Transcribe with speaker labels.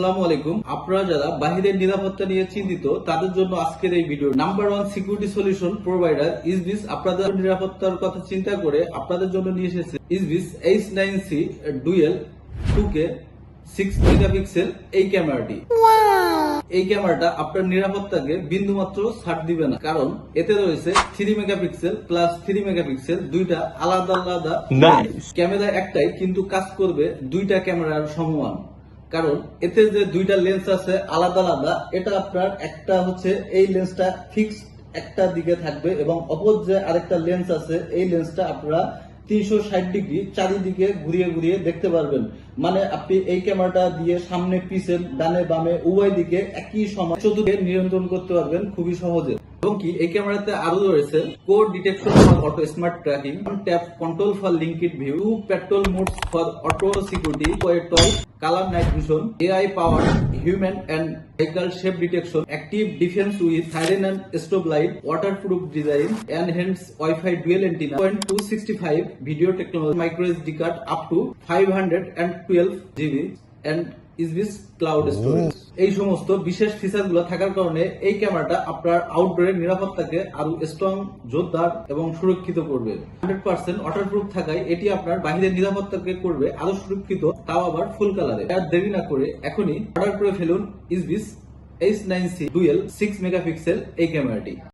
Speaker 1: আসসালামু আলাইকুম। আপনারা যারা বাহিরের নিরাপত্তা নিয়ে চিন্তিত তাদের জন্য আজকের এই video number one security solution provider ইসবিস আপনাদের নিরাপত্তার কথা চিন্তা করে আপনাদের জন্য নিয়ে এসেছে ইসবিস H nine C dual two K six megapixel এই ক্যামেরাটি এই ক্যামেরাটা আপনার নিরাপত্তাকে বিন্দুমাত্র ছাড় দিবে না। কারণ এতে রয়েছে three megapixel plus three megapixel দুইটা আলাদা আলাদা. ক্যামেরা একটাই কিন্তু কাজ করবে দুইটা ক্যামেরার সমান কারণ এতে যে দুইটা লেন্স আছে আলাদা আলাদা, এটা আপনার একটা হচ্ছে এই লেন্সটা ফিক্স একটা দিকে থাকবে এবং অপর যে আরেকটা লেন্স আছে, এই লেন্সটা আপনারা তিনশো ষাট ডিগ্রি চারিদিকে ঘুরিয়ে ঘুরিয়ে দেখতে পারবেন। মানে আপনি এই ক্যামেরাটা দিয়ে সামনে পিছে ডানে বামে উভয় দিকে একই সময় চতুর্দিকে নিয়ন্ত্রণ করতে পারবেন খুবই সহজে। এবং কি, এই ক্যামেরাতে আরও রয়েছে code detection for auto smart tracking, tap control for linked view two patrol modes for auto security tour, colour night vision, AI power, human and vehicle shape detection, active defence with siren and strobe light waterproof design and enhanced WiFi dual antenna point two sixty five video technology micro SD card up to five hundred and twelve GB and ইসবিস cloud storage এই সমস্ত বিশেষ ফিচারগুলো থাকার কারণে এই ক্যামেরাটা আপনার আউটডোরের নিরাপত্তাকে আরও strong জোরদার এবং সুরক্ষিত করবে। হান্ড্রেড পার্সেন্ট ওয়াটারপ্রুফ থাকায় এটি আপনার বাহিরের নিরাপত্তাকে করবে আরও সুরক্ষিত তাও আবার ফুল কালারে আর দেরি না করে এখনই অর্ডার করে ফেলুন ইসবিস H nine C dual six megapixel এই ক্যামেরাটি